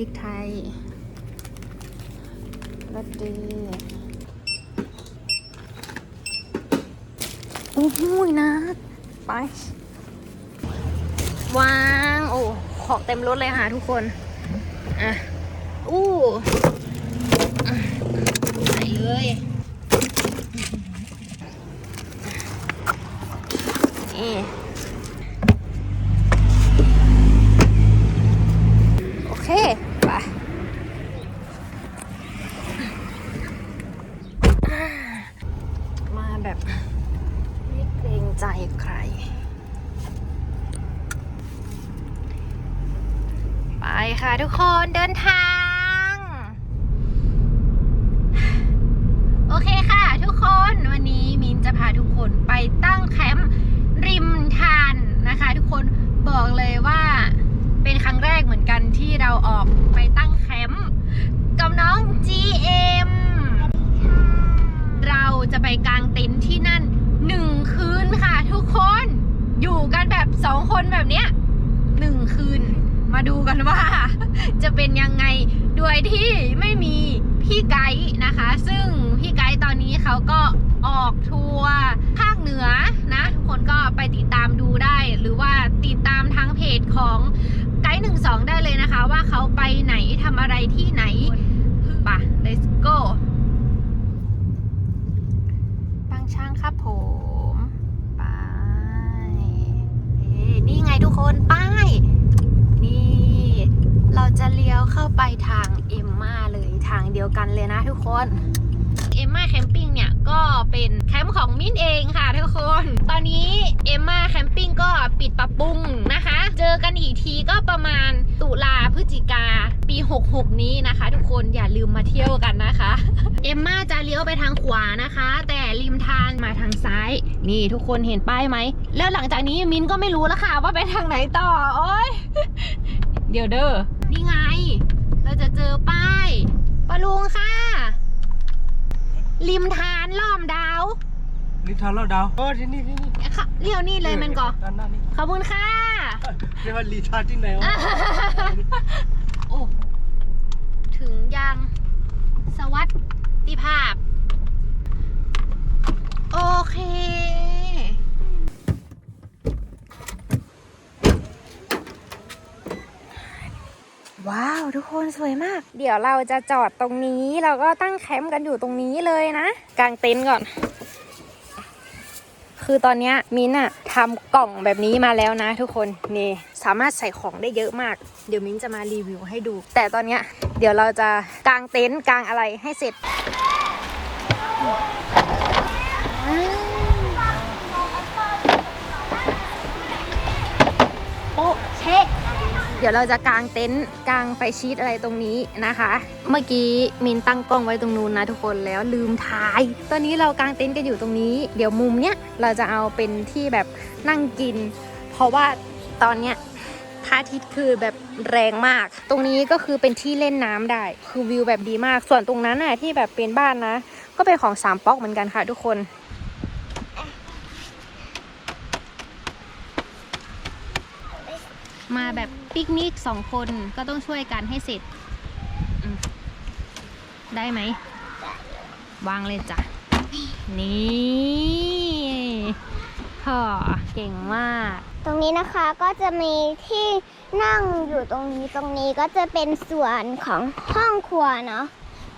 ริกไทยรสดีโอ้โหนะ ไป วาง โอ้ ของเต็มรถเลยค่ะทุกคน อะ อู้ใส่เลย นี่โอเค ไป มา แบบไม่เกรงใจใคร ไปค่ะทุกคนเดินทาง โอเคค่ะทุกคนวันนี้มินจะพาทุกคนไปตั้งแคมป์ริมทานนะคะ ทุกคนบอกเลยว่าเป็นครั้งแรกเหมือนกันที่เราออกไปตั้งแคมป์กับน้อง GM เราจะไปกางเต็นท์ที่นั่นหนึ่งคืนค่ะทุกคนอยู่กันแบบ สองคนแบบเนี้ยหนึ่งคืน มาดูกันว่า จะเป็นยังไงโดยที่ไม่มีพี่ไกด์นะคะ ซึ่งพี่ไกด์ตอนนี้เขาก็ออกทัวร์ภาคเหนือนะ ทุกคนก็ไปติดตามดูได้ หรือว่าติดตามทางเพจของไกด์หนึ่งสองได้เลยนะคะ ว่าเขาไปไหนทำอะไรที่ไหนไปะ let's go บางช้างครับผมไปเอ๊ะ นี่ไงทุกคนป้าย นี่ เราจะเลี้ยวเข้าไปทางเอ็มมาเลยทางเดียวกันเลยนะทุกคนเอ็มมาแคมปิ้งเนี่ยก็เป็นแคมป์ของมิ้นเองค่ะทุกคน ตอนนี้เอ็มมาแคมปิ้งก็ปิดปรับปรุงนะคะ เจอกันอีกทีก็ประมาณตุลาพฤศจิกาปี 66 นี้นะคะ ทุกคนอย่าลืมมาเที่ยวกันนะคะ เอ็มมาจะเลี้ยวไปทางขวานะคะ แต่ริมทานมาทางซ้าย นี่ทุกคนเห็นป้ายไหม แล้วหลังจากนี้มินก็ไม่รู้แล้วค่ะว่าไปทางไหนต่อ โอ๊ยเดี๋ยวเด้อ นี่ไง เราจะเจอป้ายปะลุงค่ะ ริมทานล้อมดาวนิทานเล่าดาวเออที่นี่ที่นี่ค่ะเลี้ยวนี่เลยมันก่อด้านหน้านี่ขอบคุณค่ะ เรียกว่าลีทานที่ไหนวะโอ้ ถึงยัง สวัสดิภาพโอ เค ว้าว ทุกคนสวยมาก เดี๋ยวเราจะจอดตรงนี้ เราก็ตั้งแคมป์กันอยู่ตรงนี้เลยนะ กางเต็นท์ก่อน คือตอนนี้มิ้นอะทำกล่องแบบนี้มาแล้วนะ ทุกคนนี่สามารถใส่ของได้เยอะมาก เดี๋ยวมิ้นจะมารีวิวให้ดู แต่ตอนนี้เดี๋ยวเราจะกางเต็นท์กางอะไรให้เสร็จ โอ้เช็เดี๋ยวเราจะกางเต็นท์กางไฟชีตอะไรตรงนี้นะคะ เมื่อกี้มินตั้งกล้องไว้ตรงนู้นนะทุกคนแล้วลืมถ่าย ตอนนี้เรากางเต็นท์กันอยู่ตรงนี้ เดี๋ยวมุมเนี้ยเราจะเอาเป็นที่แบบนั่งกิน เพราะว่าตอนเนี้ยพระอาทิตย์คือแบบแรงมาก ตรงนี้ก็คือเป็นที่เล่นน้ำได้ คือวิวแบบดีมาก ส่วนตรงนั้นน่ะที่แบบเป็นบ้านนะ ก็เป็นของสามป๊อกเหมือนกันค่ะทุกคน มาแบบปิกนิกสองคนก็ต้องช่วยกันให้เสร็จ ได้ไหม วางเลยจ้ะ นี่ห่อเก่งมาก ตรงนี้นะคะก็จะมีที่นั่งอยู่ตรงนี้ตรงนี้ก็จะเป็นส่วนของห้องครัวเนาะ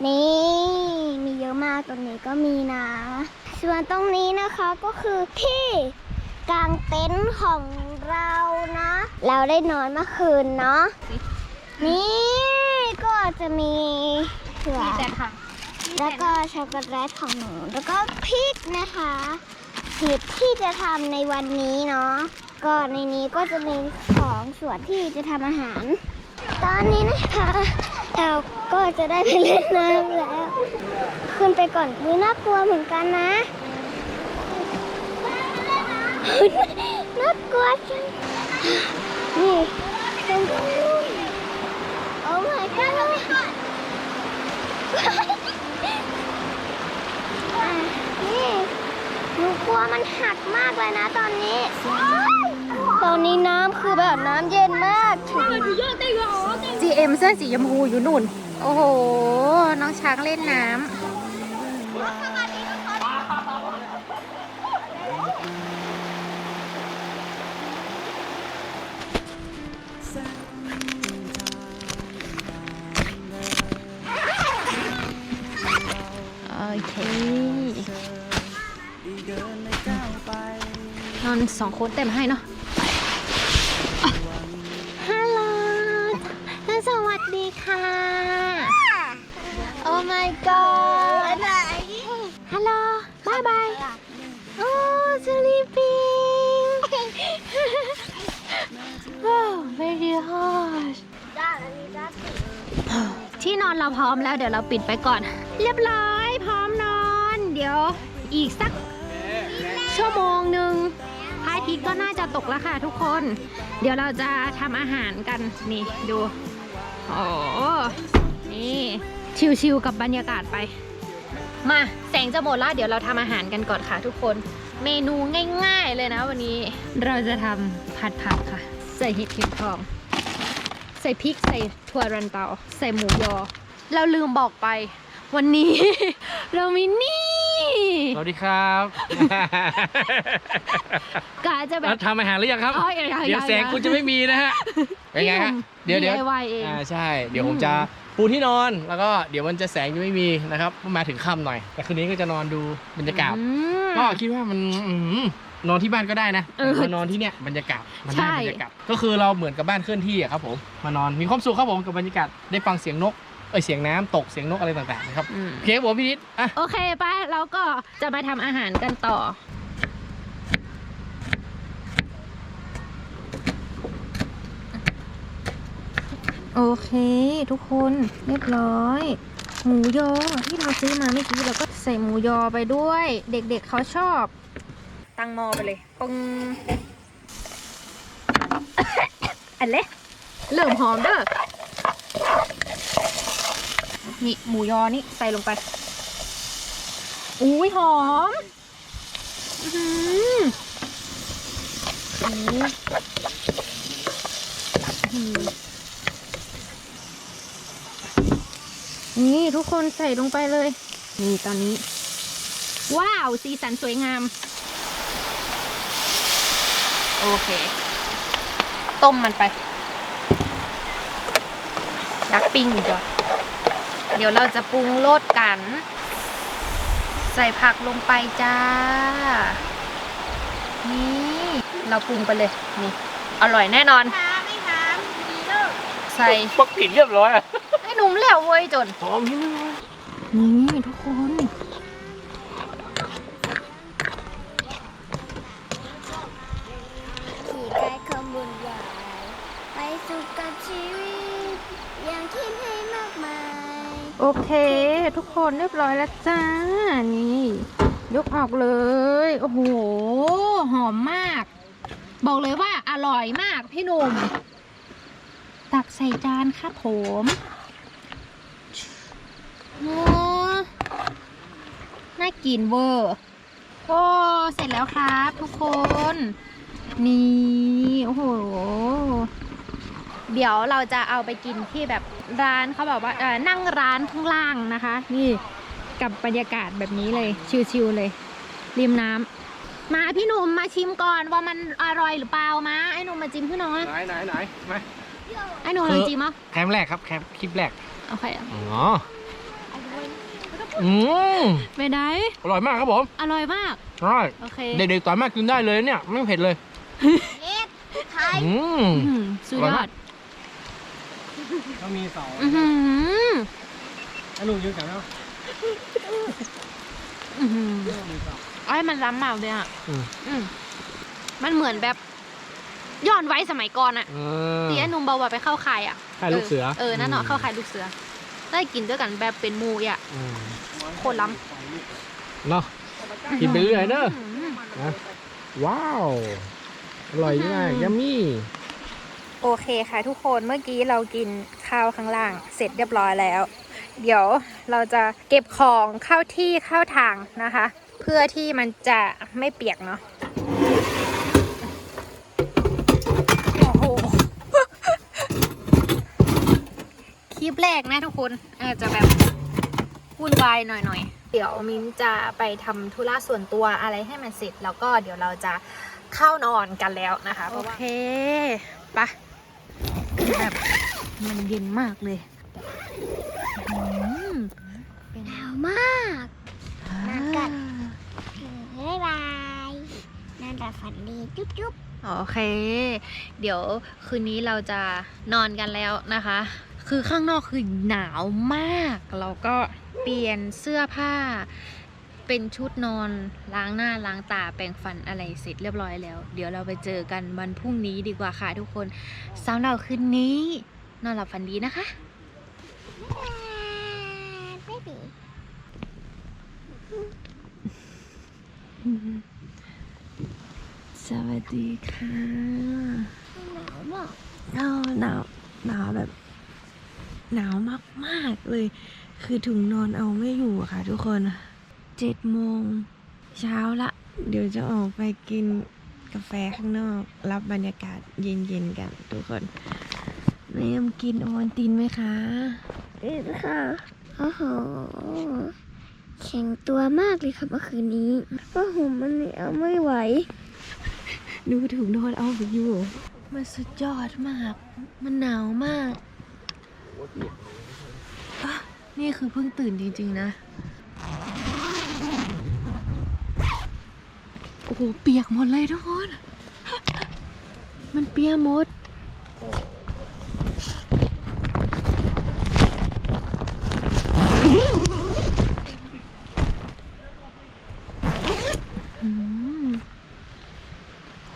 นี่มีเยอะมากตรงนี้ก็มีนะ ส่วนตรงนี้นะคะก็คือที่ กางเต็นท์ของเรานะ เราได้นอนเมื่อคืนเนาะนี่ก็จะมีเผือมีกแต่ค่ะแล้วก็ช็อกโกแลตของหนู แล้วก็พริกนะคะเห็ดที่จะทำในวันนี้เนาะก็ในนี้ก็จะมีของส่วนที่จะทำอาหาร ตอนนี้นะคะเราก็จะได้ไปเล่นน้ำแล้ว ขึ้นไปก่อนวิน่ากลัวเหมือนกันนะ น่ากลัวจังนี่โอ้ my god นี่หนูกลัวมันหักมากเลยนะตอนนี้ ตอนนี้น้ำคือแบบน้ำเย็นมาก GM เสื้อสีชมพูอยู่นู่น โอ้โห น้องช้างเล่นน้ำ อเคนอนสองคนเต็มให้เนาะ อนเราพร้อมแล้วเดี๋ยวเราปิดไปก่อน เรียบร้อยพร้อมนอน เดี๋ยวอีกสักชั่วโมงหนึ่งพระอาทิตย์ก็น่าจะตกแล้วค่ะทุกคน เดี๋ยวเราจะทำอาหารกันนี่ดูโอ้นี่ชิวๆกับบรรยากาศไป มาแสงจะหมดแล้วเดี๋ยวเราทำอาหารกันก่อนค่ะทุกคน เมนูง่ายๆเลยนะวันนี้ เราจะทำผัดผักค่ะ ใส่ห็ดเข็มทอง ใส่พริกใส่ถั่วรันเตา ใส่หมูยอ เราลืมบอกไป วันนี้ เรามีนี่ สวัสดีครับกาจะแบแล้วบทำอาหารหรือยังครับ อ๋อยังยังเดี๋ยวแสงยังคุณจะไม่มีนะฮะ เป็นไงฮะ เดี๋ยวเดี๋ยว DIY เอง อ่าใช่ เดี๋ยวผมจะปูที่นอน แล้วก็เดี๋ยวมันจะแสงจะไม่มีนะครับ มาถึงค่ำหน่อย แต่คืนนี้ก็จะนอนดูบรรยากาศ อืม ก็คิดว่ามันอืมนอนที่บ้านก็ได้นะเออมานอนที่เนี่ยบรรยากาศมันได้ใช่ บรรยากาศก็คือเราเหมือนกับบ้านเคลื่อนที่อะครับผมมานอนมีความสุขครับผมกับบรรยากาศได้ฟังเสียงนก เอ้ยเสียงน้ำตกเสียงนกอะไรต่างๆนะครับอืมโอเคครับผมพี่นิดอะโอเคปะเราก็จะมาทำอาหารกันต่อโอเค ทุกคนเรียบร้อย หมูยอที่เราซื้อมาเมื่อกี้เราก็ใส่หมูยอไปด้วย เด็กๆเขาชอบ ตั้งหมอไปเลยปึ้งอันเละเริ่มหอมเด้อ นี่หมูยอนี่ใส่ลงไป อุ้ยหอม อื้อหือโอ้โหอื้อหือนี่ทุกคนใส่ลงไปเลย นี่ตอนนี้ ว้าว สีสันสวยงาม โอเค ต้มมันไป ดักปิ้งอีกก่อนเดี๋ยวเราจะปรุงรสกัน ใส่ผักลงไปจ้า นี่ เราปรุงไปเลย นี่ อร่อยแน่นอนใส่ปักผิดเรียบร้อยอะให้หนุ่มแล้วเว้ยจน หอมที่นี่นี่ทุกคน เค ทุกคนเรียบร้อยแล้วจ้า นี่ ยกออกเลย โอ้โห หอมมาก บอกเลยว่าอร่อยมากพี่หนุ่ม ตักใส่จานครับผมโอ้น่ากินเวอร์โอ้ เสร็จแล้วครับทุกคน นี่ โอ้โห เดี๋ยวเราจะเอาไปกินที่แบบร้านเขาบอกว่าเออนั่งร้านข้างล่างนะคะ นี่กับบรรยากาศแบบนี้เลยชิลๆเลย ริมน้ำมาพี่หนุ่มมาชิมก่อนว่ามันอร่อยหรือเปล่ามาไอ้หนุ่มมาจิ้มพี่น้อยไหนไหนไหนมาไอ้หนุ่มลองจิ้มอะแคมแรกครับแคมคลิปแรกโอเคอ๋ออืมไปได้อร่อยมากครับผม อร่อยมากใช่โอเคเด็กๆตอนมากกินได้เลยเนี่ย ไม่เผ็ดเลยเอ็ดไทยอืมอื้อหือสุดยอด ก็มีสองอือหือไอ้ลูกยืนกันแล้วอื้อหือไอ้ยมันล้ำมากเลยอะอืม อืมมันเหมือนแบบ ย้อนไว้สมัยก่อนอะเออที่ไอ้หนุ่มบอกว่าไปเข้าค่ายอะค่ายลูกเสือเออนั่นเนาะเข้าค่ายลูกเสือ ได้กินด้วยกันแบบเป็นหมูอะมโคตรล้ เนาะกินไปเรื่อยเนอะำอืมนะว้าว อร่อยมากยัมมี่ โอเคค่ะทุกคนเมื่อกี้เรากินข้าวข้างล่าง เสร็จเรียบร้อยแล้ว เดี๋ยวเราจะเก็บของเข้าที่เข้าทางนะคะ เพื่อที่มันจะไม่เปียกเนาะโอ้โหคลิปแรกนะทุกคนอาจจะแบบวุ่นวายหน่อยๆ เดี๋ยวมิ้นจะไปทำธุระส่วนตัวอะไรให้มันเสร็จ แล้วก็เดี๋ยวเราจะเข้านอนกันแล้วนะคะ โอเคปะ แบบมันเย็นมากเลยอืมเป็นหนาวมากมากัดบ๊ายบายนอนหลับฝันดีจุ๊บจุ๊บโอเค เดี๋ยวคืนนี้เราจะนอนกันแล้วนะคะ คือข้างนอกคือหนาวมาก เราก็เปลี่ยนเสื้อผ้า เป็นชุดนอนล้างหน้าล้างตาแปรงฟันอะไรเสร็จเรียบร้อยแล้ว เดี๋ยวเราไปเจอกันวันพรุ่งนี้ดีกว่าค่ะทุกคนสำหรับคืนนี้ นอนหลับฝันดีนะคะสวัสดีค่ะหนาวหนาวหนาวแบบ หนาวมากๆเลย คือถุงนอนเอาไม่อยู่ค่ะทุกคน เจ็ดโมงเช้าละ เดี๋ยวจะออกไปกินกาแฟข้างนอก รับบรรยากาศเย็นๆกันทุกคนเนมกินโอวัลตินไหมคะเอ็ดค่ะโอ้โหแข็งตัวมากเลยค่ะเมื่อคืนนี้ผ้าห่มมันเอาไม่ไหว ดูถุงนอนเอาอยู่ มันสุดยอดมาก มันหนาวมากอะนี่คือเพิ่งตื่นจริงๆนะ อ้โห เปียกหมดเลยทุกคน มันเปียกหมดอืม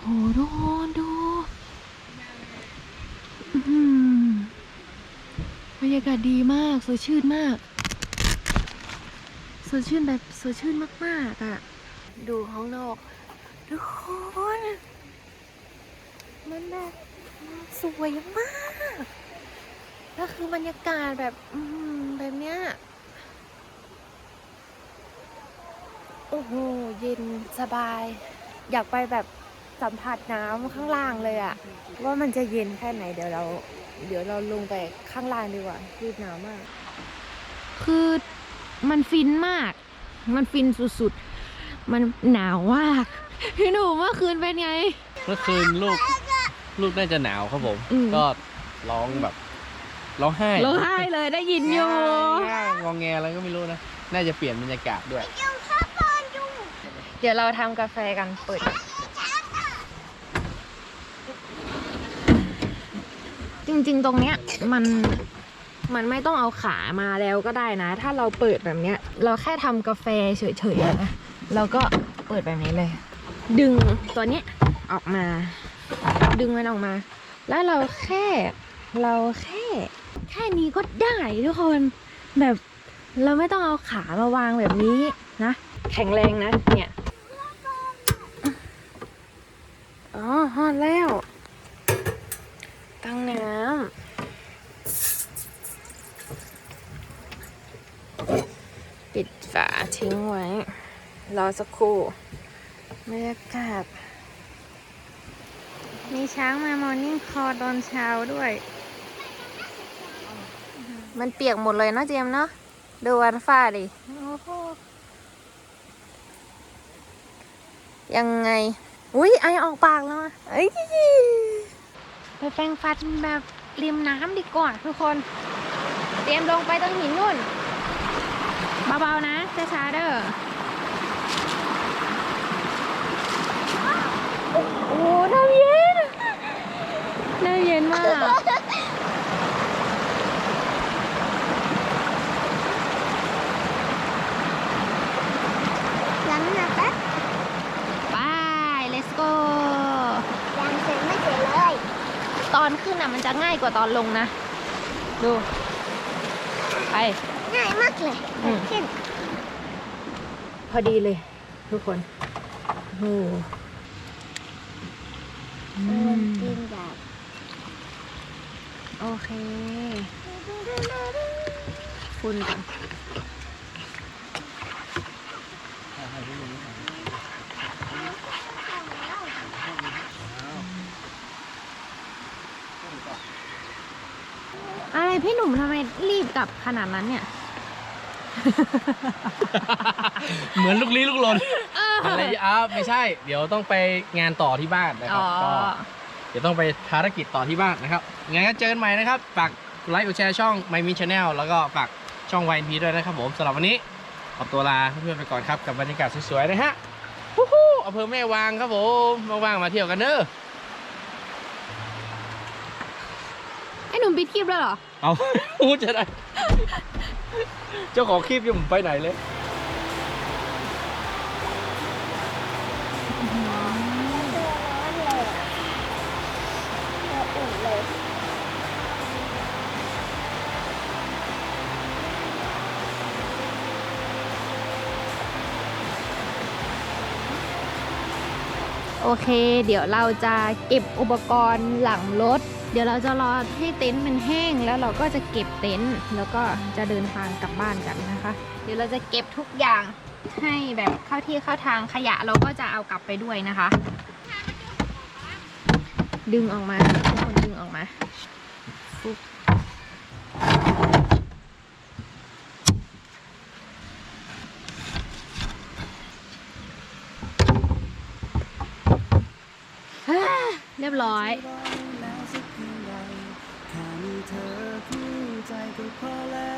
โหทุกคนดูอื้อหือบรรยากาศดีมากสดชื่นมาก สดชื่นแบบสดชื่นมากๆอะ่ะ ดูข้างนอก ทุกคน มันแบบสวยมากแล้วคือบรรยากาศแบบแบบเนี้ย โอ้โห เย็นสบาย อยากไปแบบสัมผัสน้ำข้างล่างเลยอะว่ามันจะเย็นแค่ไหนเดี๋ยวเรา เดี๋ยวเราลงไปข้างล่างดีกว่าคือหนาวมาก คือมันฟินมาก มันฟินสุดๆ มันหนาวมาก พี่หนูเมื่อคืนเป็นไง เมื่อคืนลูกลูกน่าจะหนาวครับผม อืม ก็ร้องแบบร้องไห้ร้องไห้เลยได้ยินอยู่ ง่ายงองแงอะไรก็ไม่รู้นะ น่าจะเปลี่ยนบรรยากาศด้วย เดี๋ยวเราทำกาแฟกันเปิด จริงๆ ตรงเนี้ยมันมันไม่ต้องเอาขามาแล้วก็ได้นะ ถ้าเราเปิดแบบเนี้ย เราแค่ทำกาแฟเฉยๆอะนะ เราก็เปิดแบบนี้เลย ดึงตัวเนี้ยออกมา ดึงมันออกมา แล้วเราแค่เราแค่ แค่นี้ก็ได้ทุกคนแบบเราไม่ต้องเอาขามาวางแบบนี้นะ แข็งแรงนะเนี่ยอ๋อฮอดแล้ว ตั้งน้ำปิดฝาทิ้งไว้ รอสักครู่บรรยากาศมีช้างมามอร์นิ่งคอตอนเช้าด้วย มันเปียกหมดเลยเนาะเจมเนาะดูวันฟ้าดิยังไง อุ้ยไอออกปากแล้วเอ้ยไปแปรงฟันแบบริมน้ำดีกว่าทุกคน เตรียมลงไปตรงหินนู่น เบาๆนะช้าๆเด้อ โอ้โห น้ำเย็นน้ำเย็นมากยังนะแป๊บไป let's go ยังเสร็จไม่เสร็จเลย ตอนขึ้นอะมันจะง่ายกว่าตอนลงนะ ดู ไป ง่ายมากเลยอืมเช่นพอดีเลย ทุกคน โอ้โห เออกินแบบโอเคคุณก่อนอะไรพี่หนุ่มทำไมรีบกลับขนาดนั้นเนี่ย เหมือนลูกลี้ลูกหลน เะไรอะไม่ใช่ เดี๋ยวต้องไปงานต่อที่บ้านนะครับก็เดี๋ยวต้องไปภารกิจต่อที่บ้านนะครับงั้นก็เจอกันใหม่นะครับฝากไลค์กดแชร์ช่อง My m i Channel แล้วก็ฝากช่อง YNP ด้วยนะครับผมสำหรับวันนี้ขอตัวลาเพื่อนๆไปก่อนครับกับบรรยากาศสวยๆนะฮะฮู้ฮู้อำเภอแม่วางครับผมว่างๆมาเที่ยวกันเนอะไอ้หนุ่มปิดคลิปแล้วเหรอ เอาพูดจะได้ เจ้าของคลิปยังผมไปไหนเลย เค เดี๋ยวเราจะเก็บอุปกรณ์หลังรถ เดี๋ยวเราจะรอให้เต็นท์มันแห้งแล้วเราก็จะเก็บเต็นท์แล้วก็จะเดินทางกลับบ้านกันนะคะ เดี๋ยวเราจะเก็บทุกอย่างให้แบบเข้าที่เข้าทางขยะเราก็จะเอากลับไปด้วยนะคะ ดึงออกมาทุกคนดึงออกมาฟุ๊บฮ่าเรียบร้อยอ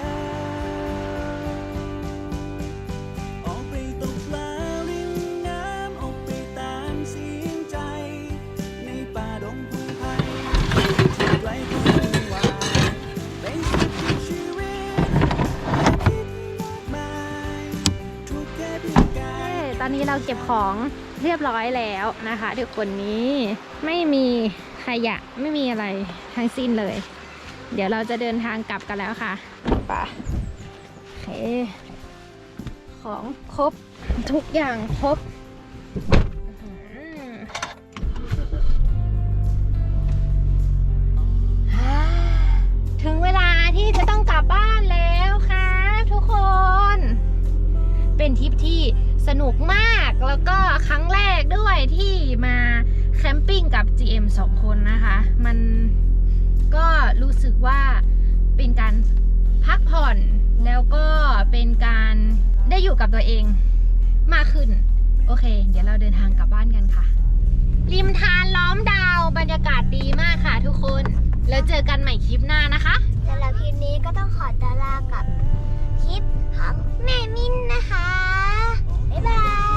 อนนี้เราเก็บของเรียบร้อยแล้วนะคะทุกคนนี้ไม่มีขยะไม่มีอะไรทั้งสิ้นเลย เดี๋ยวเราจะเดินทางกลับกันแล้วค่ะไปโอเค ของครบทุกอย่างครบ แล้วก็ครั้งแรกด้วยที่มาแคมปิ้งกับ GM 2 คนนะคะ มันก็รู้สึกว่าเป็นการพักผ่อนแล้วก็เป็นการได้อยู่กับตัวเองมากขึ้น โอเค เดี๋ยวเราเดินทางกลับบ้านกันค่ะ ริมทานล้อมดาวบรรยากาศดีมากค่ะทุกคน แล้วเจอกันใหม่คลิปหน้านะคะสำหรับคลิปนี้ก็ต้องขอตลากับคลิปของแม่มินนะคะ บ๊ายบาย